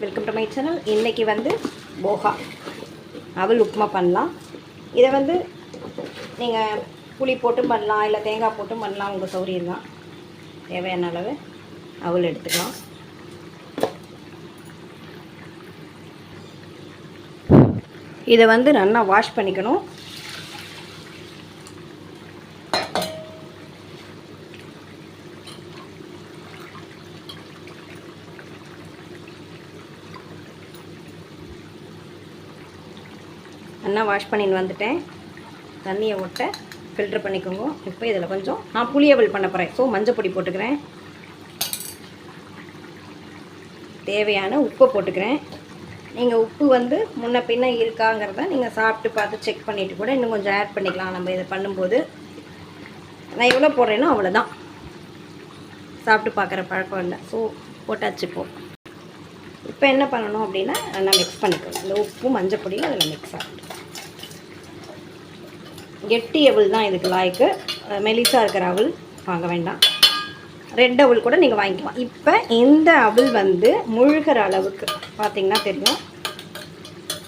Welcome to my channel இன்றைக்கி வந்து போகா. அவள் உப்புமா பண்ணலாம். இதை வந்து நீங்கள் புளி போட்டும் பண்ணலாம் இல்லை தேங்காய் போட்டும் பண்ணலாம். உங்கள் சௌரியம் தான். தேவையான அளவு அவள் எடுத்துக்கலாம். இதை வந்து நல்லா வாஷ் பண்ணிக்கணும். நல்லா வாஷ் பண்ணின்னு வந்துட்டேன். தண்ணியை விட்ட ஃபில்டர் பண்ணிக்கோங்க. இப்போ இதில் கொஞ்சம் நான் புளியவல் பண்ண போகிறேன் ஸோ மஞ்சள் பொடி போட்டுக்கிறேன். தேவையான உப்பை போட்டுக்கிறேன். நீங்கள் உப்பு வந்து முன்ன பின்ன இருக்காங்கிறத நீங்கள் சாப்பிட்டு பார்த்து செக் பண்ணிவிட்டு கூட இன்னும் கொஞ்சம் ஆட் பண்ணிக்கலாம். நம்ம இதை பண்ணும்போது நான் எவ்வளோ போடுறேனோ அவ்வளோதான் சாப்பிட்டு பார்க்குற பழக்கம் இல்லை. ஸோ போட்டாச்சு இப்போ. இப்போ என்ன பண்ணணும் அப்படின்னா நல்லா மிக்ஸ் பண்ணிக்கணும் இந்த உப்பு மஞ்சள் பொடியும் அதில் மிக்ஸ் ஆகும் கெட்டி அவள் தான் இதுக்கு லாய்க்கு. மெலிசாக இருக்கிற அவள் வாங்க வேண்டாம். ரெட் அவள் கூட நீங்கள் வாங்கிக்கலாம். இப்போ இந்த அவள் வந்து முழுகிற அளவுக்கு பார்த்தீங்கன்னா தெரியும்.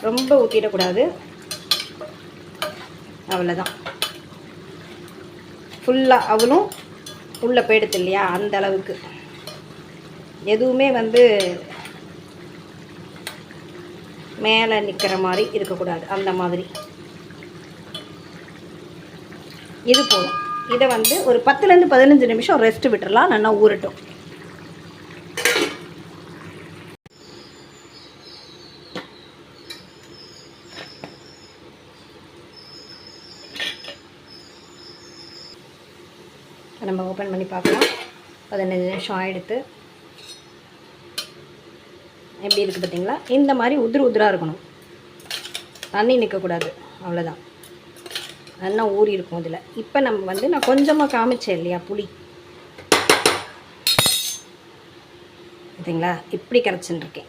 ரொம்ப ஊற்றிடக்கூடாது அவ்வளோதான் ஃபுல்லாக அவளும் உள்ளே போயிடுது இல்லையா? அந்த அளவுக்கு. எதுவுமே வந்து மேலே நிற்கிற மாதிரி இருக்கக்கூடாது. அந்த மாதிரி. இது போதும். இதை வந்து ஒரு பத்துலேருந்து பதினஞ்சு நிமிஷம் ரெஸ்ட் விட்டுடலாம் நல்லா ஊறட்டும். நம்ம ஓப்பன் பண்ணி பார்க்கலாம். பதினஞ்சு நிமிஷம் ஆகிடுத்து எப்படி இருக்குது பார்த்தீங்களா? இந்த மாதிரி உதிர் உதிராக இருக்கணும். தண்ணி நிற்கக்கூடாது. அவ்வளோதான் நல்லா ஊறி இருக்கும் இதில். இப்போ நம்ம வந்து நான் கொஞ்சமாக காமிச்சேன் இல்லையா புளி? பார்த்தீங்களா இப்படி கரைச்சின்னு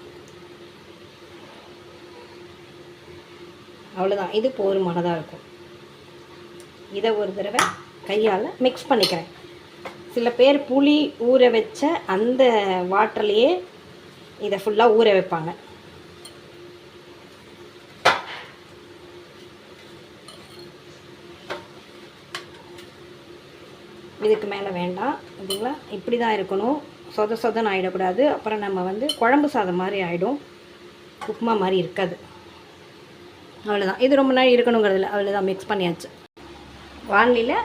அவ்வளோதான் இது போருமானதாக இருக்கும். இதை ஒரு தடவை கையால் மிக்ஸ் பண்ணிக்கிறேன். சில பேர் புளி ஊற வச்ச அந்த வாட்டர்லேயே இதை ஃபுல்லாக ஊற வைப்பாங்க. இதுக்கு மேலே வேண்டாம் ஓகேங்களா இப்படி தான் இருக்கணும். சொத சொதன்னு ஆகிடக்கூடாது அப்புறம் நம்ம வந்து குழம்பு சாதம் மாதிரி ஆகிடும் உப்புமா மாதிரி இருக்காது. அவ்வளோதான் இது ரொம்ப நாள் இருக்கணுங்கிறதுல அவ்வளோதான் மிக்ஸ் பண்ணியாச்சு. வானிலையில்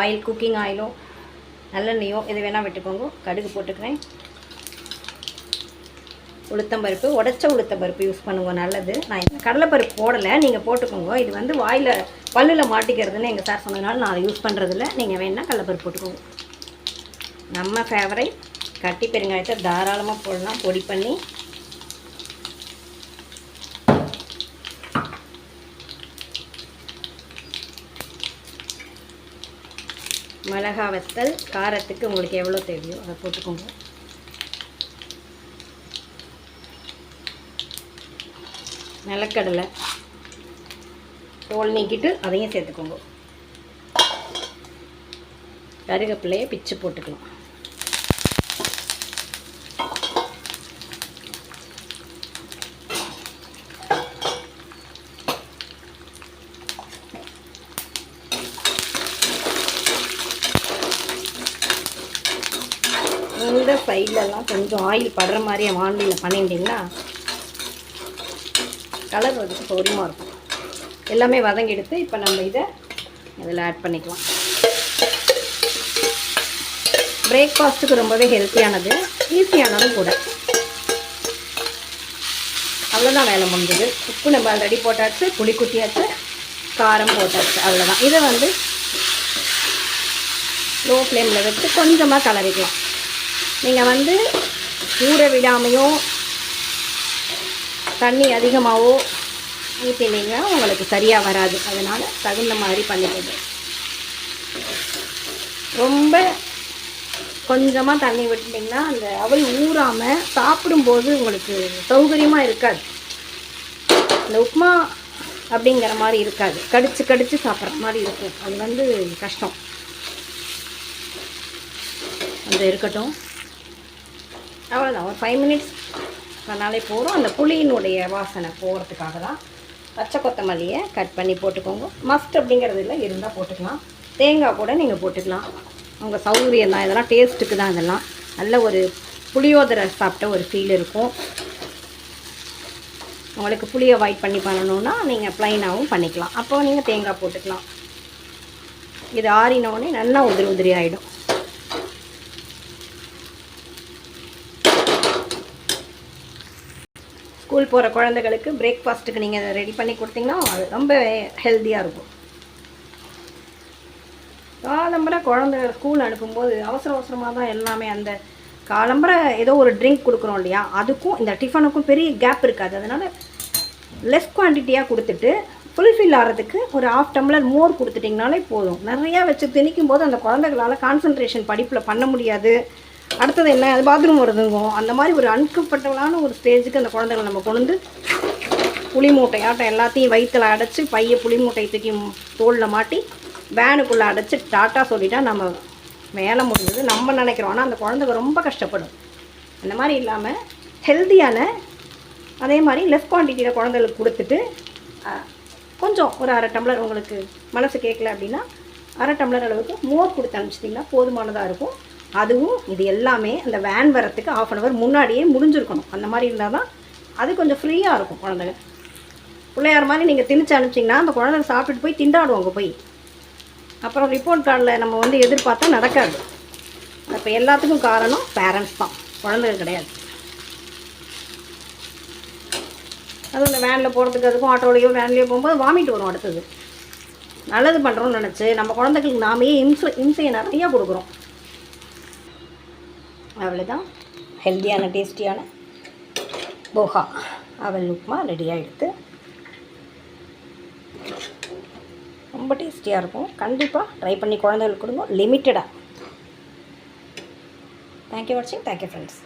ஆயில் குக்கிங் ஆயிலும் நல்லெண்ணெயும் எது வேணால் விட்டுக்கோங்க. கடுகு போட்டுக்கிறேன். உளுத்தம்பருப்பு உடச்ச உளுத்தம்பருப்பு யூஸ் பண்ணுங்க. நல்லது. நான் கடலைப்பருப்பு போடலை. நீங்கள் போட்டுக்கோங்க. இது வந்து வாயில் பல்லில் மாட்டிக்கிறதுன்னு எங்கள் சார் சொன்னதுனால நான் அதை யூஸ் பண்ணுறதில்ல நீங்கள் வேணால் கடலப்பருப்பு போட்டுக்கோங்க. நம்ம ஃபேவரைட் கட்டி பெருங்காயத்தை தாராளமாக போடலாம். பொடி பண்ணி. மிளகா வத்தல் காரத்துக்கு உங்களுக்கு எவ்வளோ தேவையோ அதை போட்டுக்கோங்க. நிலக்கடலை. தோல் நீக்கிட்டு அதையும் சேர்த்துக்கோங்க. கருகப்பிள்ளையை பிச்சு போட்டுக்கலாம். இந்த சைட்லலாம் கொஞ்சம் ஆயில் படுற மாதிரி வாண்டியில் பண்ணிட்டீங்கன்னா கலர் வந்து சோரியமாக இருக்கும். எல்லாமே வதங்கி எடுத்து இப்போ நம்ம இதை இதில் ஆட் பண்ணிக்கலாம். பிரேக்ஃபாஸ்ட்டுக்கு ரொம்பவே ஹெல்த்தியானது ஈஸியானதும் கூட. அவ்வளோதான் வேலை முடிஞ்சது. உப்பு நம்ம ஆல்ரெடி போட்டாச்சு புளி குட்டியாச்சு காரம் போட்டாச்சு அவ்வளோதான் இதை வந்து லோ ஃப்ளேமில் வச்சு கொஞ்சமாக கலரிக்கலாம். நீங்கள் வந்து ஊற விடாமையோ தண்ணி அதிகமாகவோ ஊற்றினீங்கன்னா உங்களுக்கு சரியாக வராது அதனால் தகுந்த மாதிரி பண்ணிக்கிறது ரொம்ப கொஞ்சமாக தண்ணி விட்டுட்டிங்கன்னா அந்த அவள் ஊறாமல் சாப்பிடும்போது உங்களுக்கு சௌகரியமாக இருக்காது. இந்த உப்புமா அப்படிங்கிற மாதிரி இருக்காது. கடிச்சு கடிச்சு சாப்பிட்ற மாதிரி இருக்கும். அது வந்து கஷ்டம். அந்த இருக்கட்டும் அவ்வளோதான் ஒரு ஃபைவ் மினிட்ஸ் அதனாலே போகிறோம் அந்த புளியினுடைய வாசனை போகிறதுக்காக தான் பச்சை கொத்தமல்லியை கட் பண்ணி போட்டுக்கோங்க. மஸ்ட் அப்படிங்கிறது இல்லை இருந்தால் போட்டுக்கலாம். தேங்காய் கூட நீங்கள் போட்டுக்கலாம். உங்கள் சௌகரியம் தான் இதெல்லாம் டேஸ்ட்டுக்கு தான் இதெல்லாம். நல்ல ஒரு புளியோதரை சாப்பிட்ட ஒரு ஃபீல் இருக்கும். உங்களுக்கு புளியை அவாய்ட் பண்ணி பண்ணணுன்னா நீங்கள் ப்ளைனாகவும் பண்ணிக்கலாம். அப்போ நீங்கள் தேங்காய் போட்டுக்கலாம். இது ஆறினோடனே நல்லா உதிரி உதிரி ஆகிடும் ஸ்கூல் போகிற குழந்தைகளுக்கு பிரேக்ஃபாஸ்ட்டுக்கு நீங்கள் ரெடி பண்ணி கொடுத்தீங்கன்னா அது ரொம்ப ஹெல்த்தியாக இருக்கும். காலம்பரை குழந்தை ஸ்கூல் அனுப்பும்போது அவசர அவசரமாக தான் எல்லாமே அந்த காலம்பரை ஏதோ ஒரு ட்ரிங்க் கொடுக்குறோம் இல்லையா? அதுக்கும் இந்த டிஃபனுக்கும் பெரிய கேப் இருக்காது. அதனால் லெஸ் குவான்டிட்டியாக கொடுத்துட்டு ஃபுல்ஃபில் ஆகிறதுக்கு ஒரு ஆஃப் டம்ளர் மோர் கொடுத்துட்டிங்கனாலே போதும். நிறையா வச்சு திணிக்கும் போது அந்த குழந்தைகளால் கான்சன்ட்ரேஷன் படிப்பில் பண்ண முடியாது. அடுத்தது என்ன? அது பாத்ரூம் வருதுங்கும் அந்த மாதிரி ஒரு அன்கம்ஃபர்டபுளான ஒரு ஸ்டேஜுக்கு அந்த குழந்தைகளை நம்ம கொண்டு வந்து புளி மூட்டையாட்டம் எல்லாத்தையும் வயிற்றில் அடைச்சி பைய புளி மூட்டையை தூக்கி தோளில் மாட்டி வேனுக்குள்ளே அடைச்சி டாட்டா சொல்லிட்டா நம்ம வேலை முடிஞ்சது நம்ம நினைக்கிறோம். ஆனால் அந்த குழந்தைங்க ரொம்ப கஷ்டப்படும். அந்த மாதிரி இல்லாமல் ஹெல்த்தியான அதே மாதிரி லெஸ் குவான்டிட்டியில் குழந்தைகளுக்கு கொடுத்துட்டு கொஞ்சம் ஒரு அரை டம்ளர் உங்களுக்கு மனசு கேட்கல அப்படின்னா அரை டம்ளர் அளவுக்கு மோர் கொடுத்து அனுப்பிச்சிட்டிங்கன்னா போதுமானதாக இருக்கும். அதுவும் இது எல்லாமே அந்த வேன் வரத்துக்கு ஆஃப் அன் ஹவர் முன்னாடியே முடிஞ்சிருக்கணும். அந்த மாதிரி இருந்தால் தான் அது கொஞ்சம் ஃப்ரீயாக இருக்கும் குழந்தைங்க. பிள்ளையார் மாதிரி நீங்கள் திணிச்சு அனுப்பிச்சிங்கன்னா அந்த குழந்தை சாப்பிட்டுட்டு போய் திண்டாடுவாங்க போய். அப்புறம் ரிப்போர்ட் கார்டில் நம்ம வந்து எதிர்பார்த்தா நடக்காது. அப்போ எல்லாத்துக்கும் காரணம் பேரண்ட்ஸ் தான். குழந்தைங்க கிடையாது. அதுவும் இந்த வேனில் போகிறதுக்கு அதுக்கும் ஆட்டோலையோ வேன்லேயோ போகும்போது வாமிட் வரும் அடுத்தது. நல்லது பண்ணுறோம்னு நினச்சி நம்ம குழந்தைகளுக்கு நாமே இம்சை இம்சையை நிறையா கொடுக்குறோம். அவ்வளோதான் ஹெல்த்தியான டேஸ்டியான போஹா அவல் உப்புமா ரெடியாக எடுத்து ரொம்ப டேஸ்டியாக இருக்கும். கண்டிப்பாக ட்ரை பண்ணி குழந்தைகளுக்கு கொடுங்க. லிமிட்டடாக தேங்க்யூ வாட்சிங் தேங்க்யூ ஃப்ரெண்ட்ஸ்